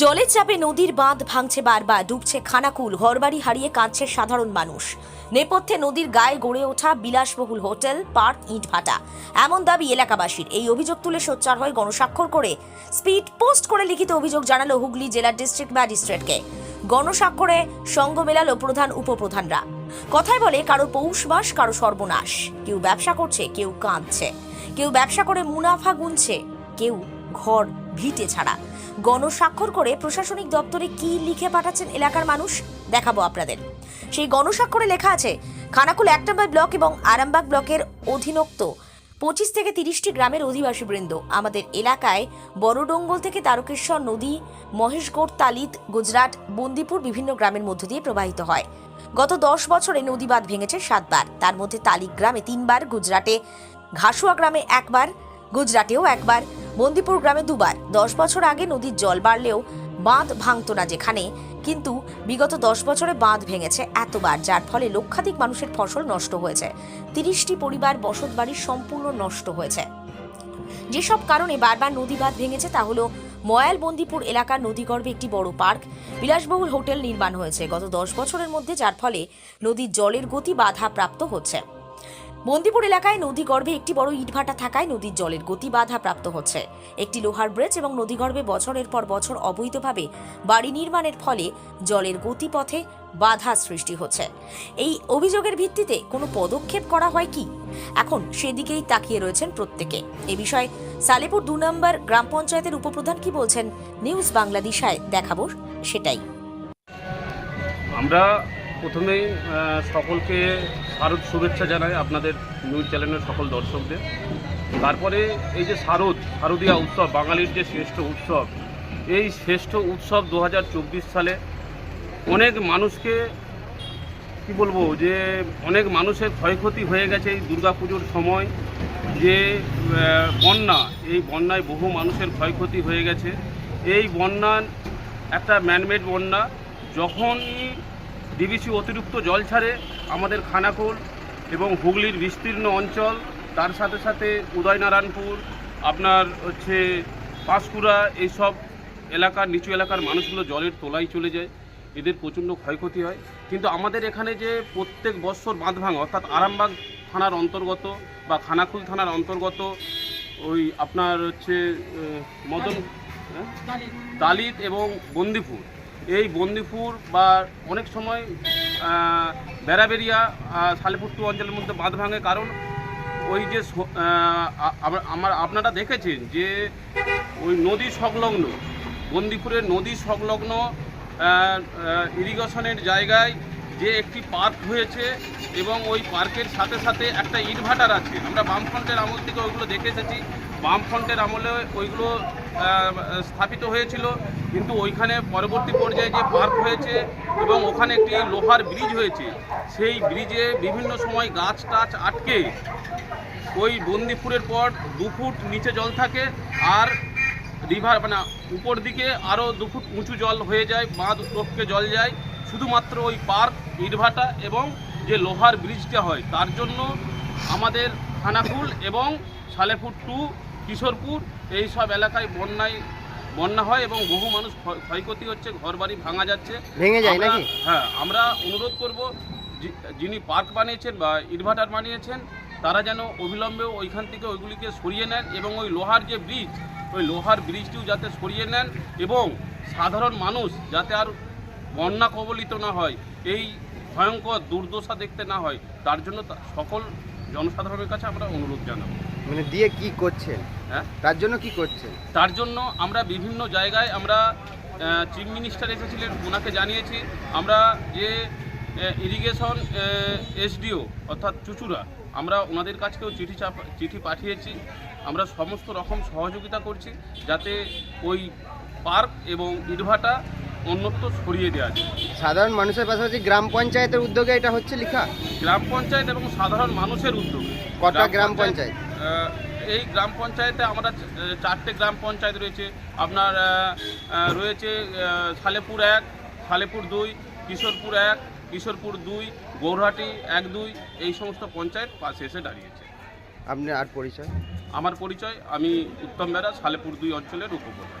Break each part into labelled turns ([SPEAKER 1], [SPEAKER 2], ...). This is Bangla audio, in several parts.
[SPEAKER 1] জলের চাপে নদীর বাঁধ ভাঙছে বারবার, ডুবছে খানাকুল, ঘরবাড়ি হারিয়ে কাঁদছে সাধারণ মানুষ। নেপথ্যে নদীর গায়ে গড়ে ওঠা বিলাসবহুল হোটেল, পার্ক, ইটভাটা। এমন দাবি এলাকাবাসীর। এই অভিযোগ তুলে সোচ্চার হয় গণস্বাক্ষর করে। স্পিড পোস্ট করে লিখিত অভিযোগ জানালো হুগলি জেলার ডিস্ট্রিক্ট ম্যাজিস্ট্রেটকে। গণস্বাক্ষরে সঙ্গ মেলালো প্রধান উপপ্রধানরা। কথায় বলে, কারও পৌষ মাস, কারও সর্বনাশ। কেউ ব্যবসা করছে, কেউ কাঁদছে। কেউ ব্যবসা করে মুনাফা গুনছে, কেউ ঘর ভিটে ছাড়া। গণস্বাক্ষর করে প্রশাসনিক দপ্তরে কি লিখে পাঠাচ্ছেন এলাকার মানুষ, দেখাবো আপনাদের। সেই গণস্বাক্ষরে লেখা আছে, খানাকুল এক নম্বর ব্লক এবং আরামবাগ ব্লকের অধীনক্ত পঁচিশ থেকে তিরিশটি গ্রামের অধিবাসী বৃন্দ। আমাদের এলাকায় বড়ডোঙ্গল থেকে তারকেশ্বর নদী, মহেশগড়, তালিত, গুজরাট, বন্দিপুর বিভিন্ন গ্রামের মধ্য দিয়ে প্রবাহিত হয়। গত দশ বছরে নদী বাঁধ ভেঙেছে সাতবার। তার মধ্যে তালিক গ্রামে তিনবার, গুজরাটে ঘাসুয়া গ্রামে একবার, গুজরাটেও একবার বন্দিপুর গ্রামে দুবার। দশ বছর আগে নদীর জল বাড়লেও বাঁধ ভাঙতো না যেখানে, কিন্তু বিগত দশ বছরে বাঁধ ভেঙেছে এতবার, যার ফলে লক্ষাধিক মানুষের ফসল নষ্ট হয়েছে। তিরিশটি পরিবার বসত বাড়ি সম্পূর্ণ নষ্ট হয়েছে। যেসব কারণে বারবার নদী বাঁধ ভেঙেছে তা হলো ময়াল বন্দিপুর এলাকার নদীগর্ভে একটি বড় পার্ক, বিলাসবহুল হোটেল নির্মাণ হয়েছে গত দশ বছরের মধ্যে, যার ফলে নদীর জলের গতি বাধা প্রাপ্ত হচ্ছে। বন্দিপুর এলাকায় নদীগর্ভে একটি বড় ইটভাটা থাকায় নদীর জলের গতি বাধা প্রাপ্ত হচ্ছে। একটি লোহার ব্রিজ এবং নদীগর্ভে বছরের পর বছর অবৈধভাবে বাড়ি নির্মাণের ফলে জলের গতিপথে বাধা সৃষ্টি হচ্ছে। এই অভিযোগের ভিত্তিতে কোনো পদক্ষেপ করা হয় কি? এখন সেদিকেই তাকিয়ে রয়েছেন প্রত্যেকে। এ বিষয়ে সালেপুর দু নম্বর গ্রাম পঞ্চায়েতের উপপ্রধান কি বলছেন? নিউজ বাংলাদেশায় দেখাবো সেটাই।
[SPEAKER 2] আমরা প্রথমেই সকলকে শারদ শুভেচ্ছা জানাই আপনাদের নিউজ চ্যানেলের সকল দর্শকদের। তারপরে এই যে শারদ, শারদীয়া উৎসব, বাঙালির যে শ্রেষ্ঠ উৎসব, এই শ্রেষ্ঠ উৎসব দু হাজার চব্বিশ সালে অনেক মানুষকে, কি বলব, যে অনেক মানুষের ক্ষয়ক্ষতি হয়ে গেছে এই দুর্গাপুজোর সময়, যে বন্যা, এই বন্যায় বহু মানুষের ক্ষয়ক্ষতি হয়ে গেছে। এই বন্যা একটা ম্যানমেড বন্যা, যখনই ডিবিসি অতিরিক্ত জল ছাড়ে আমাদের খানাকুল এবং হুগলির বিস্তীর্ণ অঞ্চল তার সাথে সাথে উদয়নারায়ণপুর আপনার হচ্ছে পাঁশকুড়া এইসব এলাকার নিচু এলাকার মানুষগুলো জলের তোলায় চলে যায়। এদের প্রচণ্ড ক্ষয়ক্ষতি হয়। কিন্তু আমাদের এখানে যে প্রত্যেক বৎসর বাঁধ ভাঙা অর্থাৎ আরামবাগ থানার অন্তর্গত বা খানাকুল থানার অন্তর্গত ওই আপনার হচ্ছে মদন হ্যাঁ? দালিত এবং বন্দিপুর। এই বন্দিপুর বা অনেক সময় বেড়াবেরিয়া আহ, অঞ্চলের মধ্যে বাঁধ ভাঙে। কারণ ওই যে আমার আপনারা দেখেছেন যে ওই নদী সংলগ্ন বন্দিপুরের নদী সংলগ্ন ইরিগেশনের জায়গায় যে একটি পার্ক হয়েছে এবং ওই পার্কের সাথে সাথে একটা ইনভার্টার আছে। আমরা বামফ্রন্টের আমল থেকে ওইগুলো দেখে এসেছি। বামফ্রন্টের আমলে ওইগুলো স্থাপিত হয়েছিল। কিন্তু ওইখানে পরবর্তী পর্যায়ে যে পার্ক হয়েছে এবং ওখানে একটি লোহার ব্রিজ হয়েছে, সেই ব্রিজে বিভিন্ন সময় গাছ টাছ আটকে ওই বন্দিপুরের পর দু ফুট নিচে জল থাকে আর রিভার মানে উপর দিকে আরও দু ফুট উঁচু জল হয়ে যায় বাঁধ টপকে জল যায়। শুধুমাত্র ওই পার্ক ইটভাটা এবং যে লোহার ব্রিজটা হয় তার জন্য আমাদের খানাকুল এবং সালেপুর টু কিশোরপুর এই সব এলাকায় বন্যায় বন্যা হয় এবং বহু মানুষ ক্ষয়ক্ষতি হচ্ছে ঘরবাড়ি ভাঙা যাচ্ছে
[SPEAKER 3] ভেঙে যায় নাকি?
[SPEAKER 2] হ্যাঁ আমরা অনুরোধ করব যিনি পার্ক বানিয়েছেন বা ইনভার্টার বানিয়েছেন তারা যেন অবিলম্বে ওইখান থেকে ওইগুলিকে সরিয়ে নেন এবং ওই লোহার যে ব্রিজ ওই লোহার ব্রিজটিও যাতে সরিয়ে নেন এবং সাধারণ মানুষ যাতে আর বন্যা কবলিত না হয় এই ভয়ঙ্কর দুর্দশা দেখতে না হয় তার জন্য সকল জনসাধারণের কাছে আমরা অনুরোধ জানাব।
[SPEAKER 3] মানে দিয়ে কি করছেন?
[SPEAKER 2] হ্যাঁ?
[SPEAKER 3] তার জন্য কি করছেন?
[SPEAKER 2] তার জন্য আমরা বিভিন্ন জায়গায় আমরা চিফ মিনিস্টার এসেছিলেন ওনাকে জানিয়েছি আমরা যে ইরিগেশন এসডিও অর্থাৎ চুচুড়া আমরা ওনাদের কাছেও চিঠি চাপ- চিঠি পাঠিয়েছি আমরা সমস্ত রকম সহযোগিতা করছি যাতে ওই পার্ক এবং ইটভাটা অন্যত্র সরিয়ে দেওয়া যায়।
[SPEAKER 3] সাধারণ মানুষের পাশাপাশি গ্রাম পঞ্চায়েতের উদ্যোগে এটা হচ্ছে লেখা?
[SPEAKER 2] গ্রাম পঞ্চায়েত এবং সাধারণ মানুষের উদ্যোগে।
[SPEAKER 3] কটা গ্রাম পঞ্চায়েত
[SPEAKER 2] এই গ্রাম পঞ্চায়েতে আমরা চারটে গ্রাম পঞ্চায়েত রয়েছে। আপনার রয়েছে সালেপুর এক সালেপুর দুই কিশোরপুর এক কিশোরপুর দুই গৌরহাটি এক দুই এই সমস্ত পঞ্চায়েত পাশে এসে দাঁড়িয়েছে।
[SPEAKER 3] আপনি আর পরিচয়?
[SPEAKER 2] আমার পরিচয় আমি উত্তম বেড়া সালেপুর দুই অঞ্চলের উপপ্রধান।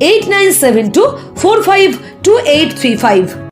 [SPEAKER 4] eight nine seven two four five two eight three five